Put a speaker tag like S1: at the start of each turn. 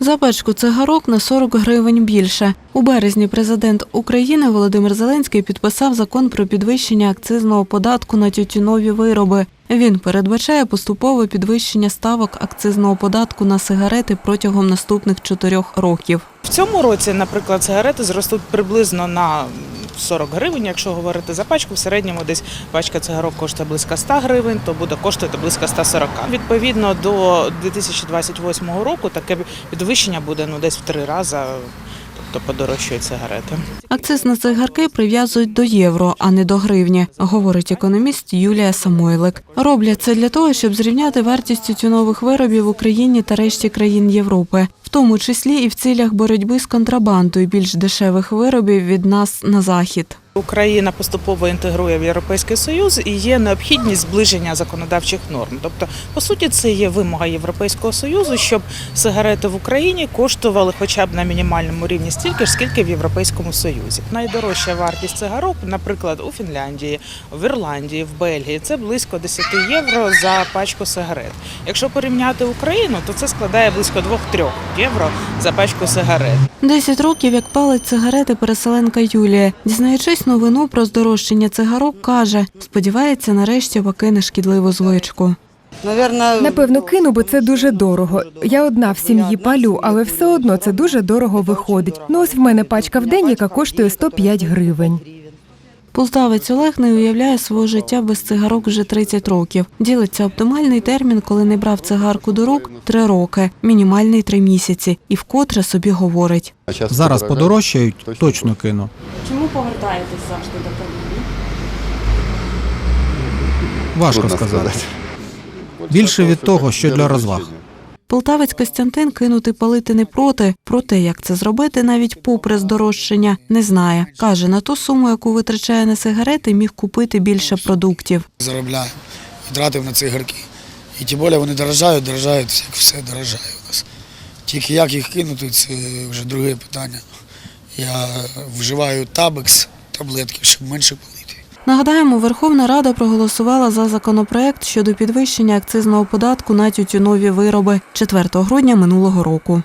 S1: За пачку цигарок на 40 гривень більше. У березні президент України Володимир Зеленський підписав закон про підвищення акцизного податку на тютюнові вироби. Він передбачає поступове підвищення ставок акцизного податку на сигарети протягом наступних чотирьох років.
S2: В цьому році, наприклад, сигарети зростуть приблизно на 40 гривень, якщо говорити за пачку. В середньому десь пачка цигарок коштує близько 100 гривень, то буде коштувати близько 140. Відповідно до 2028 року таке підвищення буде ну десь в три рази, тобто подорожчують сигарети.
S1: Акциз на цигарки прив'язують до євро, а не до гривні, говорить економіст Юлія Самойлик. Роблять це для того, щоб зрівняти вартість тютюнових виробів в Україні та решті країн Європи, в тому числі і в цілях боротьби з контрабандою більш дешевих виробів від нас на захід.
S2: Україна поступово інтегрує в Європейський Союз і є необхідність зближення законодавчих норм. Тобто, по суті, це є вимога Європейського Союзу, щоб сигарети в Україні коштували хоча б на мінімальному рівні стільки ж, скільки в Європейському Союзі. Найдорожча вартість цигарок, наприклад, у Фінляндії, в Ірландії, в Бельгії, це близько 10 євро за пачку сигарет. Якщо порівняти Україну, то це складає близько 2-3 євро за пачку сигарет.
S1: Десять років, як палить цигарети переселенка Юлія. Дізнаючись новину про здорожчання цигарок, каже, сподівається, нарешті покине шкідливу звичку.
S3: Напевно, кину, бо це дуже дорого. Я одна в сім'ї палю, але все одно це дуже дорого виходить. Ну ось в мене пачка в день, яка коштує 105 гривень.
S1: Полтавець Олег не уявляє свого життя без цигарок вже 30 років. Ділиться оптимальний термін, коли не брав цигарку до рук – три роки, мінімальний три місяці. І вкотре собі говорить.
S4: Зараз подорожчають, точно кину.
S1: Чому повертаєтесь завжди до паління?
S4: Важко сказати. Більше від того, що для розваг.
S1: Полтавець Костянтин кинути палити не проти, проте як це зробити навіть попри здорожчання, не знає. Каже, на ту суму, яку витрачає на сигарети, міг купити більше продуктів.
S5: заробляю, витратив на цигарки. І тим більше вони дорожають, дорожають, як все дорожає у нас. Тільки як їх кинути, це вже друге питання. Я вживаю табекс, таблетки, щоб менше палити.
S1: Нагадаємо, Верховна Рада проголосувала за законопроект щодо підвищення акцизного податку на тютюнові вироби 4 грудня минулого року.